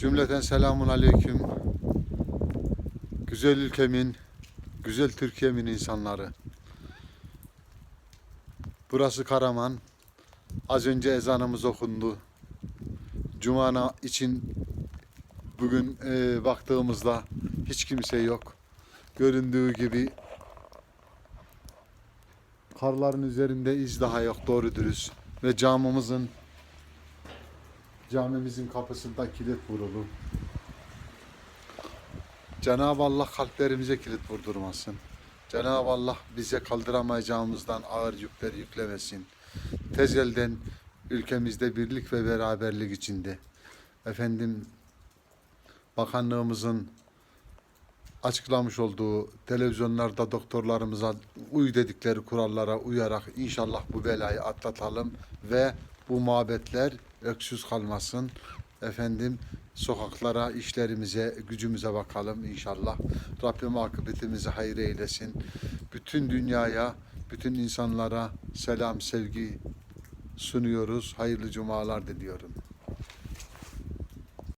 Cümleten selamun aleyküm. Güzel ülkemin, güzel Türkiye'min insanları. Burası Karaman. Az önce ezanımız okundu. Cumana için bugün e, baktığımızda hiç kimse yok. Göründüğü gibi karların üzerinde iz daha yok doğru dürüst. Ve camımızın camimizin kapısında kilit vurulu. Cenab-ı Allah kalplerimize kilit vurdurmasın. Cenab-ı Allah bize kaldıramayacağımızdan ağır yükler yüklemesin. Tez elden ülkemizde birlik ve beraberlik içinde. Efendim bakanlığımızın açıklamış olduğu televizyonlarda doktorlarımıza uy dedikleri kurallara uyarak inşallah bu belayı atlatalım ve bu muhabbetler öksüz kalmasın. Efendim sokaklara, işlerimize, gücümüze bakalım inşallah. Rabbim akıbetimizi hayır eylesin. Bütün dünyaya, bütün insanlara selam, sevgi sunuyoruz. Hayırlı cumalar diliyorum.